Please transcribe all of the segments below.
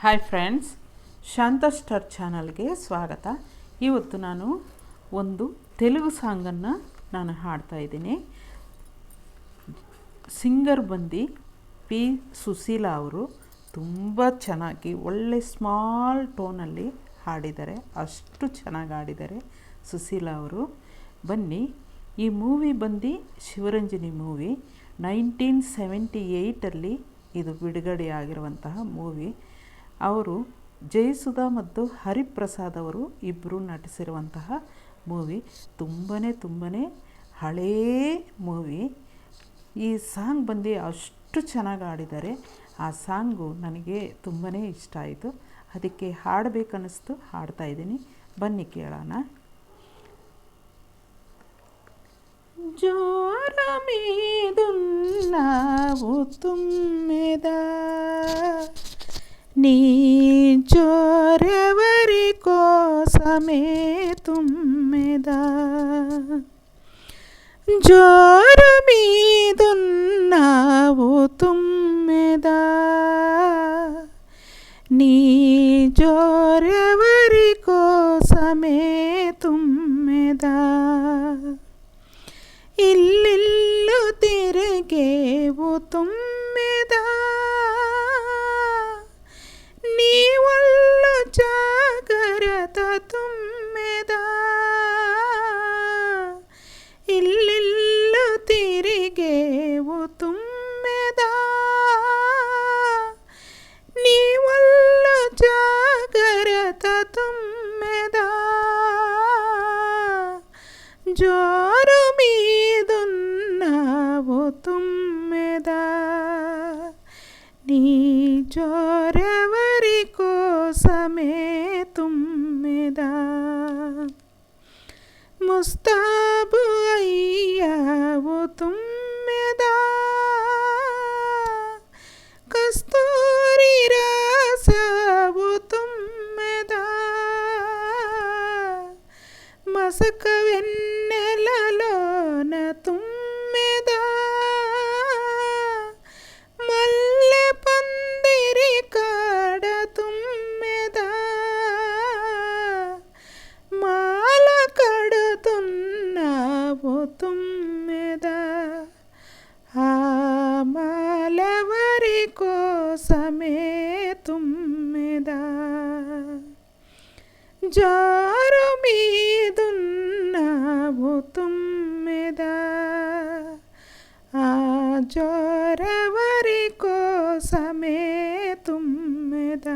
Hi friends ಶಾಂತ star ಚಾನಲ್ಗೆ ಸ್ವಾಗತ. ಇವತ್ತು ನಾನು ಒಂದು ತೆಲುಗು ಸಾಂಗನ್ನು ನಾನು ಹಾಡ್ತಾ ಇದ್ದೀನಿ. ಸಿಂಗರ್ ಬಂದು ಪಿ ಸುಶೀಲಾ ಅವರು ತುಂಬ ಚೆನ್ನಾಗಿ ಒಳ್ಳೆ ಸ್ಮಾಲ್ ಟೋನಲ್ಲಿ ಹಾಡಿದ್ದಾರೆ. ಅಷ್ಟು ಚೆನ್ನಾಗಿ ಹಾಡಿದ್ದಾರೆ ಸುಶೀಲಾ ಅವರು. ಬನ್ನಿ, ಈ ಮೂವಿ ಬಂದು ಶಿವರಂಜನಿ ಮೂವಿ ನೈನ್ಟೀನ್ ಸೆವೆಂಟಿ ಏಯ್ಟಲ್ಲಿ ಇದು ಬಿಡುಗಡೆ ಆಗಿರುವಂತಹ ಮೂವಿ ಅವರು ಜಯಸುಧಾ ಮತ್ತು ಹರಿಪ್ರಸಾದ್ ಅವರು ಇಬ್ಬರು ನಟಿಸಿರುವಂತಹ ಮೂವಿ. ತುಂಬಾ ತುಂಬಾ ಹಳೇ ಮೂವಿ. ಈ ಸಾಂಗ್ ಬಂದು ಅಷ್ಟು ಚೆನ್ನಾಗಿ ಹಾಡಿದ್ದಾರೆ. ಆ ಸಾಂಗು ನನಗೆ ತುಂಬಾ ಇಷ್ಟ ಆಯಿತು. ಅದಕ್ಕೆ ಹಾಡಬೇಕನ್ನಿಸ್ತು ಹಾಡ್ತಾಯಿದ್ದೀನಿ ಬನ್ನಿ ಕೇಳೋಣ. ಜೋರ ನಾವು ತುಂಬಿದ నీ జోరెవరి కోసమే తుమ్మెద? జోరు మీదున్నావు తుమ్మెద? నీ జోరెవరి తుమ్మెద ఇల్లిల్లు తిరిగేవు తుమ్మెద నీ వల్లు జాగ్రత్త తుమ్మెద. జోరు మీదున్నావు తుమ్మెద నీ జోరెవరి ముస్తాబు అయ్యావు తుమ్మెద. కస్తూరి రాసావు తుమ్మెదా. మసక కడుతున్నావు తుమ్మెద ఆ మాలవరి కోసమే తుమ్మెద జారు మీదున్నావు తుమ్మెద ఆ జోరెవరి కోసమే తుమ్మెద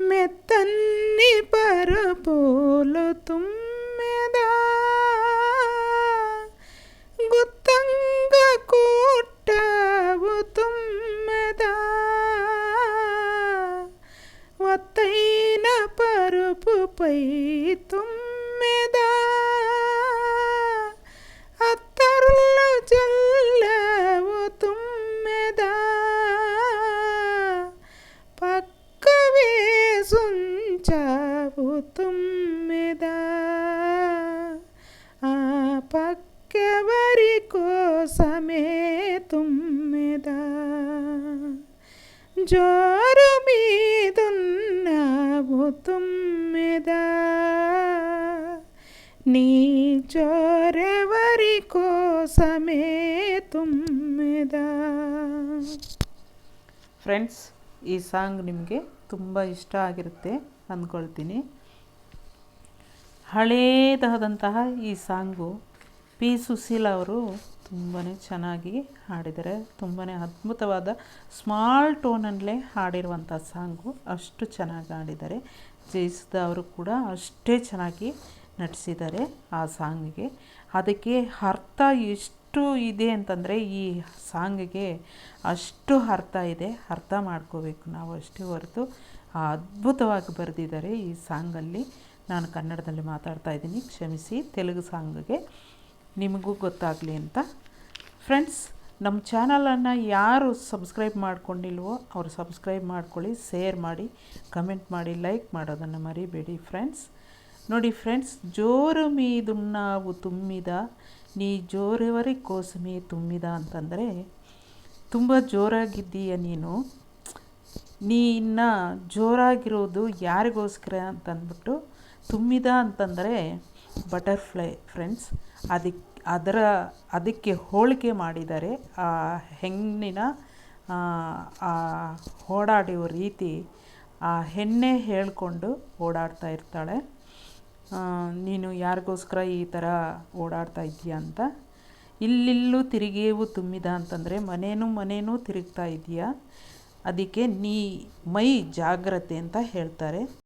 మెత్తన్ని పరపోలు తుమ్మెద పరుపుపై తుమ్మెద. అత్తరులు చల్లవు తుమ్మెద. పక్క వేసుంచావు తుమ్మెద. ఆ పక్కవరి కోసమే తుమ్మెద. జోరు మీదున్నావు తుమ్మెద. నీ జోరెవరి కోసమే తుమ్మెద ಫ್ರೆಂಡ್ಸ್ ಈ ಸಾಂಗ್ ನಿಮಗೆ ತುಂಬ ಇಷ್ಟ ಆಗಿರುತ್ತೆ ಅಂದ್ಕೊಳ್ತೀನಿ ಹಳೇದಾದಂತಹ ಈ ಸಾಂಗು ಪಿ ಸುಶೀಲ ಅವರು ತುಂಬಾ ಚೆನ್ನಾಗಿ ಹಾಡಿದ್ದಾರೆ ತುಂಬಾ ಅದ್ಭುತವಾದ ಸ್ಮಾಲ್ ಟೋನಲ್ಲೇ ಹಾಡಿರುವಂಥ ಸಾಂಗು ಅಷ್ಟು ಚೆನ್ನಾಗಿ ಹಾಡಿದ್ದಾರೆ ಜಯಿಸಿದ ಅವರು ಕೂಡ ಅಷ್ಟೇ ಚೆನ್ನಾಗಿ ನಟಿಸಿದ್ದಾರೆ ಆ ಸಾಂಗಿಗೆ. ಅದಕ್ಕೆ ಅರ್ಥ ಎಷ್ಟು ಇದೆ ಅಂತಂದರೆ ಈ ಸಾಂಗಿಗೆ ಅಷ್ಟು ಅರ್ಥ ಇದೆ. ಅರ್ಥ ಮಾಡ್ಕೋಬೇಕು ನಾವು ಅಷ್ಟೇ ಹೊರತು ಅದ್ಭುತವಾಗಿ ಬರೆದಿದ್ದಾರೆ ಈ ಸಾಂಗಲ್ಲಿ. ನಾನು ಕನ್ನಡದಲ್ಲಿ ಮಾತಾಡ್ತಾ ಇದ್ದೀನಿ. ಕ್ಷಮಿಸಿ, ತೆಲುಗು ಸಾಂಗಿಗೆ ನಿಮಗೂ ಗೊತ್ತಾಗಲಿ ಅಂತ. ಫ್ರೆಂಡ್ಸ್, ನಮ್ಮ ಚಾನಲನ್ನು ಯಾರು ಸಬ್ಸ್ಕ್ರೈಬ್ ಮಾಡ್ಕೊಂಡಿಲ್ವೋ ಅವರು ಸಬ್ಸ್ಕ್ರೈಬ್ ಮಾಡ್ಕೊಳ್ಳಿ, ಶೇರ್ ಮಾಡಿ, ಕಮೆಂಟ್ ಮಾಡಿ, ಲೈಕ್ ಮಾಡೋದನ್ನು ಮರಿಬೇಡಿ ಫ್ರೆಂಡ್ಸ್. ನೋಡಿ ಫ್ರೆಂಡ್ಸ್, ಜೋರು ಮೀದುಣ್ಣಾವು ತುಂಬಿದ, ನೀ ಜೋರವರಿ ಕೋಸಮಿ ತುಂಬಿದ ಅಂತಂದರೆ, ತುಂಬ ಜೋರಾಗಿದ್ದೀಯ ನೀನು. ನೀ ಇನ್ನು ಜೋರಾಗಿರೋದು ಯಾರಿಗೋಸ್ಕರ ಅಂತಂದ್ಬಿಟ್ಟು, ತುಂಬಿದ ಅಂತಂದರೆ ಬಟರ್ಫ್ಲೈ ಫ್ರೆಂಡ್ಸ್ ಅದಕ್ಕೆ ಅದರ, ಅದಕ್ಕೆ ಹೋಳಿಕೆ ಮಾಡಿದ್ದಾರೆ ಆ ಹೆಣ್ಣಿನ, ಆ ಓಡಾಡುವ ರೀತಿ ಆ ಹೆಣ್ಣೆ ಹೇಳಿಕೊಂಡು ಓಡಾಡ್ತಾ ಇರ್ತಾಳೆ. ನೀನು ಯಾರಿಗೋಸ್ಕರ ಈ ಥರ ಓಡಾಡ್ತಾ ಇದ್ದೀಯ ಅಂತ. ಇಲ್ಲಿಲ್ಲೂ ತಿರುಗೇವು ತುಂಬಿದ ಅಂತಂದರೆ ಮನೇನು ಮನೇನೂ ತಿರುಗ್ತಾ ಇದೆಯಾ ಅದಕ್ಕೆ ನೀ ಮೈ ಜಾಗ್ರತೆ ಅಂತ ಹೇಳ್ತಾರೆ.